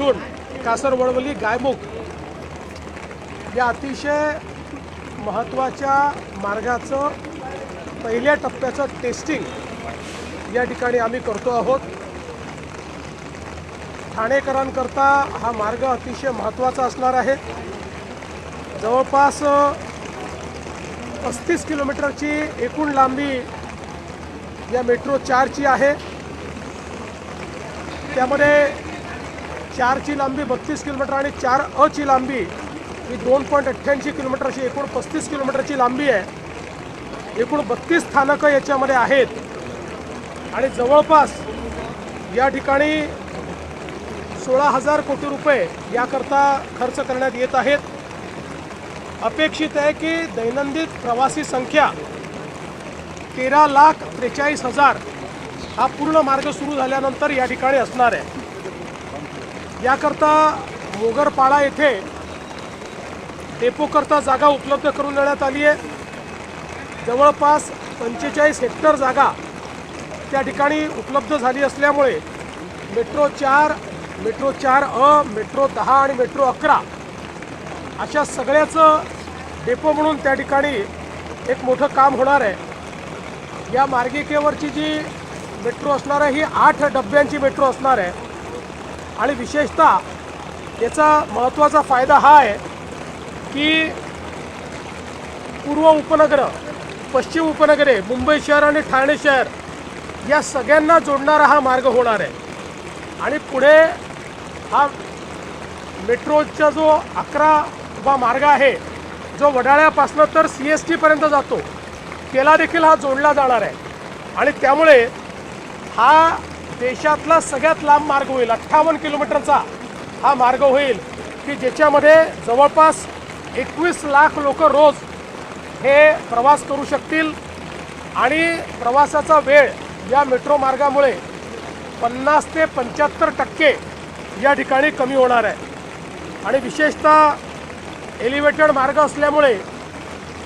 घालून कासरवडवली गायमुख या अतिशय महत्त्वाच्या मार्गाचं पहिल्या टप्प्याचं टेस्टिंग या ठिकाणी आम्ही करतो आहोत. ठाणेकरांकरता हा मार्ग अतिशय महत्त्वाचा असणार आहे. जवळपास पस्तीस किलोमीटरची एकूण लांबी या मेट्रो चारची आहे. त्यामध्ये चारची लांबी बत्तीस किलोमीटर आणि चार अची लांबी ही दोन पॉईंट अठ्ठ्याऐंशी किलोमीटरची एकूण पस्तीस किलोमीटरची लांबी आहे. एकूण बत्तीस स्थानकं याच्यामध्ये आहेत. आणि जवळपास या ठिकाणी सोळा हजार कोटी रुपये याकरता खर्च करण्यात येत आहेत. अपेक्षित आहे की दैनंदिन प्रवासी संख्या तेरा लाख त्रेचाळीस हजार हा पूर्ण मार्ग सुरू झाल्यानंतर या ठिकाणी असणार आहे. याकरता मोगरपाडा येथे डेपोकरता जागा उपलब्ध करून देण्यात आली आहे. जवळपास पंचेचाळीस हेक्टर जागा त्या ठिकाणी उपलब्ध झाली असल्यामुळे मेट्रो चार मेट्रो चार अ मेट्रो दहा आणि मेट्रो अकरा अशा सगळ्याचं डेपो म्हणून त्या ठिकाणी एक मोठं काम होणार आहे. या मार्गिकेवरची जी मेट्रो असणार आहे ही आठ डब्यांची मेट्रो असणार आहे. आणि विशेषतः याचा महत्त्वाचा फायदा हा आहे की पूर्व उपनगरं पश्चिम उपनगरे मुंबई शहर आणि ठाणे शहर या सगळ्यांना जोडणारा हा मार्ग होणार आहे. आणि पुढे हा मेट्रोचा जो अकरा वा मार्ग आहे जो वडाळ्यापासनं तर सी एस टीपर्यंत जातो त्याला देखील हा जोडला जाणार आहे. आणि त्यामुळे हा देशातला सगळ्यात लांब मार्ग होईल. अठ्ठावन्न किलोमीटरचा हा मार्ग होईल की ज्याच्यामध्ये जवळपास एकवीस लाख लोक रोज हे प्रवास करू शकतील. आणि प्रवासाचा वेळ या मेट्रो मार्गामुळे पन्नास ते पंच्याहत्तर टक्के या ठिकाणी कमी होणार आहे. आणि विशेषतः एलिव्हेटेड मार्ग असल्यामुळे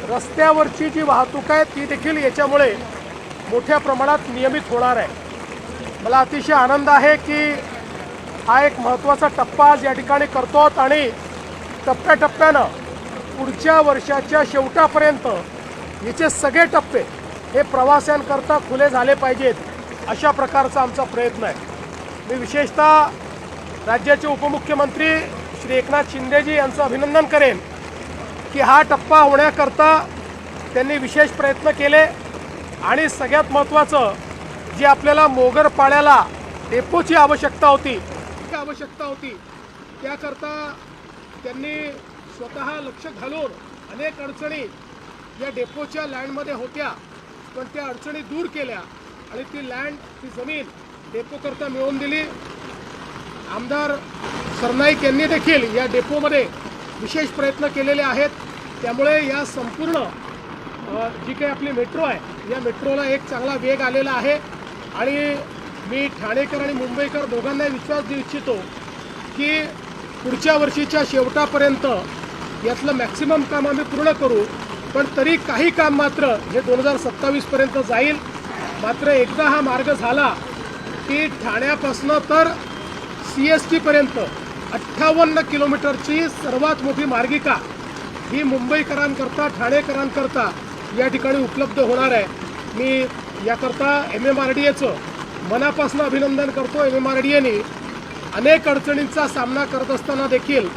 रस्त्यावरची जी वाहतूक आहे ती देखील याच्यामुळे मोठ्या प्रमाणात नियमित होणार आहे. मला अतिशय आनंद आहे की हा एक महत्त्वाचा टप्पा आज या ठिकाणी करतो आहोत आणि टप्प्याटप्प्यानं पुढच्या वर्षाच्या शेवटापर्यंत याचे सगळे टप्पे हे प्रवाशांकरता खुले झाले पाहिजेत अशा प्रकारचा आमचा प्रयत्न आहे. मी विशेषतः राज्याचे उपमुख्यमंत्री श्री एकनाथ शिंदेजी यांचं अभिनंदन करेन की हा टप्पा होण्याकरता त्यांनी विशेष प्रयत्न केले आणि सगळ्यात महत्त्वाचं जी आपल्याला मोगर पाड्याला डेपोची आवश्यकता होती. ती आवश्यकता होती. त्याकरता त्यांनी स्वतः लक्ष घालून अनेक अडचणी या डेपोच्या लँडमध्ये होत्या. पण त्या अडचणी दूर केल्या आणि ती लँड ती जमीन डेपोकरता मिळवून दिली. आमदार सरनाईक यांनी देखील या डेपोमध्ये विशेष प्रयत्न केलेले आहेत. त्यामुळे या संपूर्ण जी काही आपली मेट्रो आहे या मेट्रोला एक चांगला वेग आलेला आहे. आणि मी ठाणेकर आणि मुंबईकर दोघांनाही विश्वास देऊ इच्छितो की पुढच्या वर्षीच्या शेवटापर्यंत यातलं मॅक्सिमम काम आम्ही पूर्ण करू. पण तरी काही काम मात्र हे दोन हजार सत्तावीसपर्यंत जाईल. मात्र एकदा हा मार्ग झाला की ठाण्यापासनं तर सी एस टीपर्यंत अठ्ठावन्न किलोमीटरची सर्वात मोठी मार्गिका ही मुंबईकरांकरता ठाणेकरांकरता या ठिकाणी उपलब्ध होणार आहे. मी याकरता एम एम आर डी एचं मनापासून अभिनंदन करतो एम एम आर डी एने अनेक अडचणींचा सामना करत असताना देखील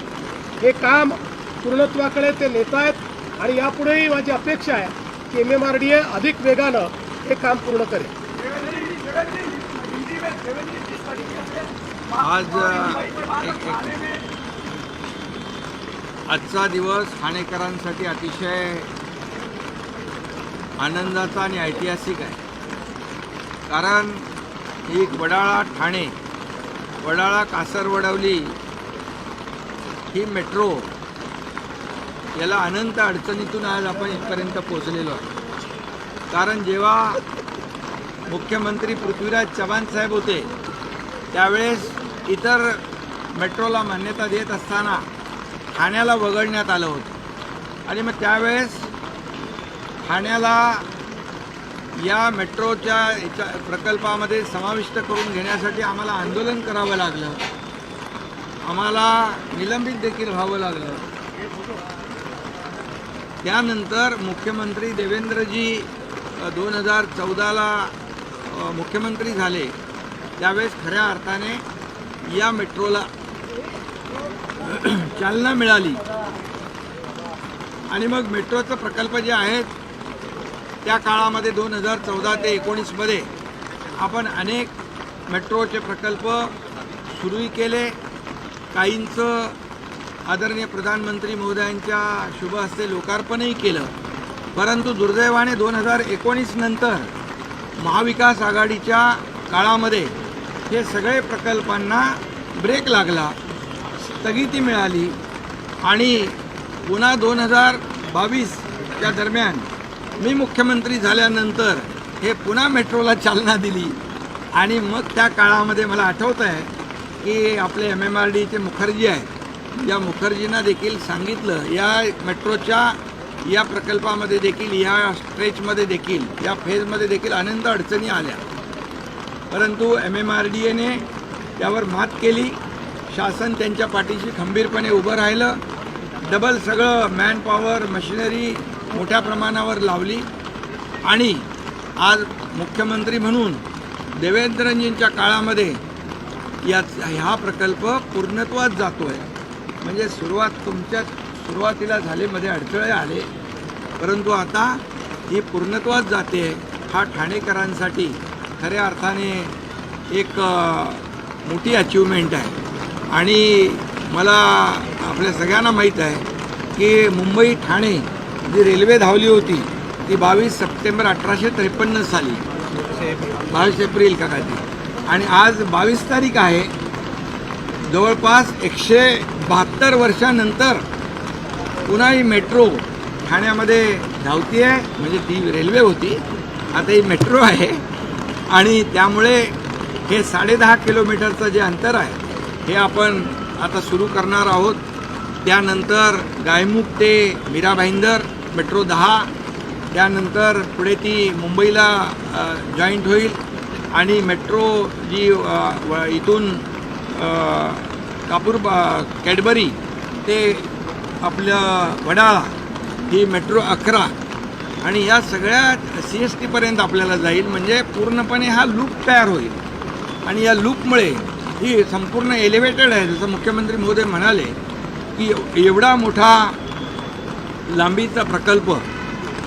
हे काम पूर्णत्वाकडे ते नेत आहेत आणि यापुढेही माझी अपेक्षा आहे की M M R D A अधिक वेगानं हे काम पूर्ण करेल. आज आजचा दिवस ठाणेकरांसाठी अतिशय आनंदाचा आणि ऐतिहासिक आहे. कारण ही वडाळा ठाणे वडाळा कासरवडवली ही मेट्रो याला अनंत अडचणीतून आज आपण इथपर्यंत पोचलेलो आहे कारण जेव्हा मुख्यमंत्री पृथ्वीराज चव्हाण साहेब होते त्यावेळेस इतर मेट्रोला मान्यता देत असताना ठाण्याला वगळण्यात आलं होतं. आणि मग त्यावेळेस ठाण्याला या मेट्रोच्या याच्या प्रकल्पामध्ये समाविष्ट करून घेण्यासाठी आम्हाला आंदोलन करावं लागलं. आम्हाला निलंबित देखील व्हावं लागलं. त्यानंतर मुख्यमंत्री देवेंद्रजी दोन हजार चौदाला मुख्यमंत्री झाले. त्यावेळेस खऱ्या अर्थाने या मेट्रोला चालना मिळाली. आणि मग मेट्रोचा प्रकल्प जे आहेत त्या काळामध्ये दोन हजार चौदा ते एकोणीसमध्ये आपण अनेक मेट्रोचे प्रकल्प सुरूही केले. काहींचं आदरणीय प्रधानमंत्री महोदयांच्या शुभ हस्ते लोकार्पणही केलं. परंतु दुर्दैवाने दोन हजार एकोणीस नंतर महाविकास आघाडीच्या काळामध्ये हे सगळे प्रकल्पांना ब्रेक लागला स्थगिती मिळाली आणि पुन्हा दोन हजार बावीसच्या दरम्यान मी मुख्यमंत्री झाल्यानंतर हे पुन्हा मेट्रोला चालना दिली. आणि मग त्या काळामध्ये मला आठवतं आहे की आपले एम एम आर डीचे मुखर्जी आहेत. या मुखर्जींना देखील सांगितलं या मेट्रोच्या या प्रकल्पामध्ये देखील या स्ट्रेचमध्ये देखील या फेजमध्ये देखील अनंत अडचणी आल्या. परंतु एम एम आर डी एने त्यावर मात केली. शासन त्यांच्या पाठीशी खंबीरपणे उभं राहिलं. डबल सगळं मॅनपॉवर मशिनरी मोठ्या प्रमाणावर लावली. आणि आज मुख्यमंत्री म्हणून देवेंद्रजींच्या काळामध्ये या हा प्रकल्प पूर्णत्वात जातो आहे म्हणजे सुरुवात तुमच्या सुरुवातीला झालेमध्ये अडथळे आले. परंतु आता ही पूर्णत्वात जाते हा ठाणेकरांसाठी खऱ्या अर्थाने एक मोठी अचिव्हमेंट आहे. आणि मला आपल्या सगळ्यांना माहीत आहे की मुंबई ठाणे जी रेल्वे धावली होती ती बावीस सप्टेंबर अठराशे त्रेपन्न साली. बावीस एप्रिल का काय ती. आणि आज बावीस तारीख आहे. जवळपास एकशे बहात्तर वर्षानंतर पुन्हा ही मेट्रो ठाण्यामध्ये धावती आहे म्हणजे ती रेल्वे होती. आता ही मेट्रो आहे. आणि त्यामुळे हे साडेदहा किलोमीटरचं जे अंतर आहे हे आपण आता सुरू करणार आहोत. त्यानंतर गायमुख ते मीरा भाईंदर मेट्रो दहा त्यानंतर पुढे ती मुंबईला जॉईंट होईल आणि मेट्रो जी व- इथून कापूर कॅडबरी ते आपलं वडाळा ही मेट्रो अकरा आणि या सगळ्या सी एस टीपर्यंत आपल्याला जाईल. म्हणजे पूर्णपणे हा लूप तयार होईल. आणि या लूपमुळे ही संपूर्ण एलिव्हेटेड आहे. जसं मुख्यमंत्री महोदय म्हणाले की एवढा मोठा लांबीचा प्रकल्प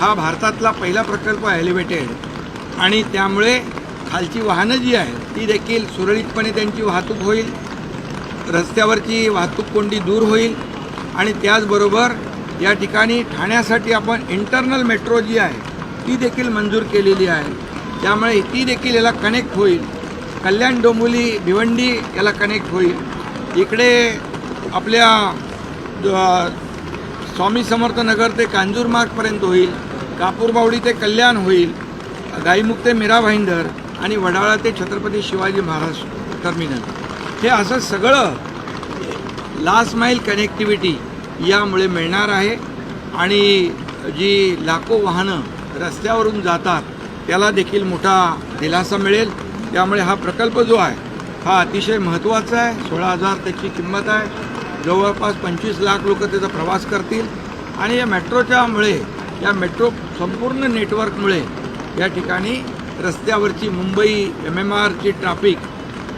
हा भारतातला पहिला प्रकल्प आहे एलिव्हेटेड आणि त्यामुळे खालची वाहनं जी आहेत ती देखील सुरळीतपणे त्यांची वाहतूक होईल रस्त्यावरची वाहतूक कोंडी दूर होईल आणि त्याचबरोबर या ठिकाणी ठाण्यासाठी आपण इंटरनल मेट्रो जी आहे ती देखील मंजूर केलेली आहे. त्यामुळे ती देखील याला कनेक्ट होईल. कल्याण डोंबोली भिवंडी याला कनेक्ट होईल. इकडे आपल्या स्वामी समर्थ नगर ते कांजूरमार्गपर्यंत होईल कापूरबावडी ते कल्याण होईल गाईमुख ते मीरा भाईंदर आणि वडाळा ते छत्रपती शिवाजी महाराज टर्मिनल हे असं सगळं लास्ट माईल कनेक्टिव्हिटी यामुळे मिळणार आहे आणि जी लाखो वाहनं रस्त्यावरून जातात त्याला देखील मोठा दिलासा मिळेल. त्यामुळे हा प्रकल्प जो आहे हा अतिशय महत्त्वाचा आहे. सोळा हजार त्याची किंमत आहे. जवळपास पंचवीस लाख लोक त्याचा प्रवास करतील. आणि या मेट्रोच्यामुळे या मेट्रो संपूर्ण नेटवर्कमुळे या ठिकाणी रस्त्यावरची मुंबई एम एम आरची ट्रॅफिक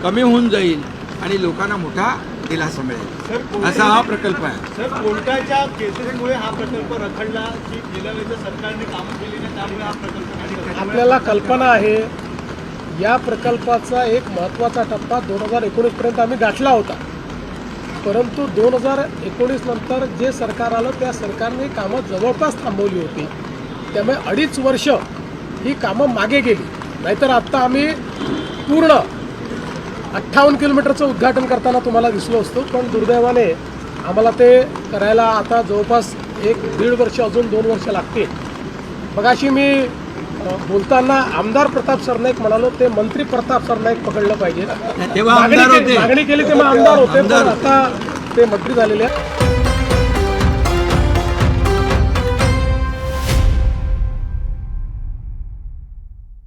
कमी होऊन जाईल आणि लोकांना मोठा दिलासा मिळेल. असा हा प्रकल्प आहे. सर कोर्टाच्या केसेसमुळे हा प्रकल्प रखडला की गेल्या वेळेस सरकारने कामं केली नाही त्यामुळे हा प्रकल्प. आपल्याला कल्पना आहे या प्रकल्पाचा एक महत्त्वाचा टप्पा दोन हजार एकोणीसपर्यंत आम्ही गाठला होता. परंतु दोन हजार एकोणीस नंतर जे सरकार आलं त्या सरकारने कामं जवळपास थांबवली होती. त्यामुळे अडीच वर्ष ही कामं मागे गेली. नाहीतर आत्ता आम्ही पूर्ण अठ्ठावन्न किलोमीटरचं उद्घाटन करताना तुम्हाला दिसलो असतो पण दुर्दैवाने आम्हाला ते करायला आता जवळपास एक दीड वर्ष अजून दोन वर्ष लागतील. मगाशी मी बोलताना आमदार प्रताप सरनाईक म्हणालो ते मंत्री प्रताप सरनाईक पकडलं पाहिजे मागणी केली- तेव्हा आमदार होते पण होते. आता ते मंत्री झालेले आहेत